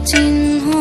চিহ্ন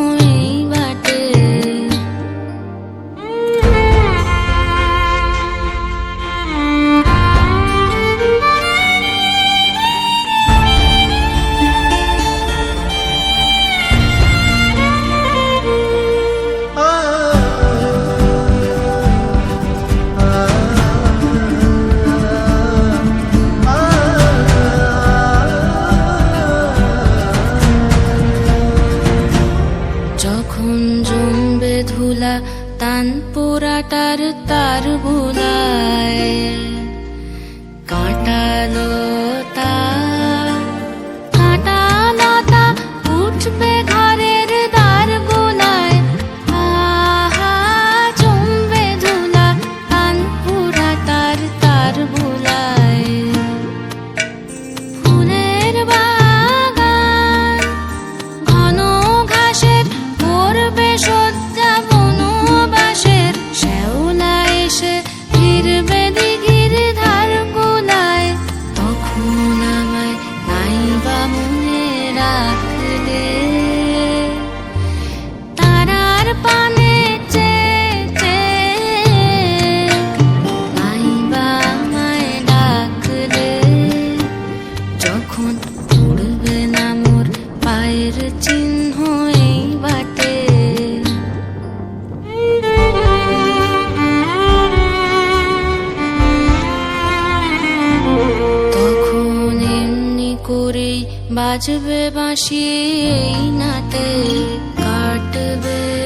তখন এমনি বাজবে বাঁশি এই নাটে কাটবে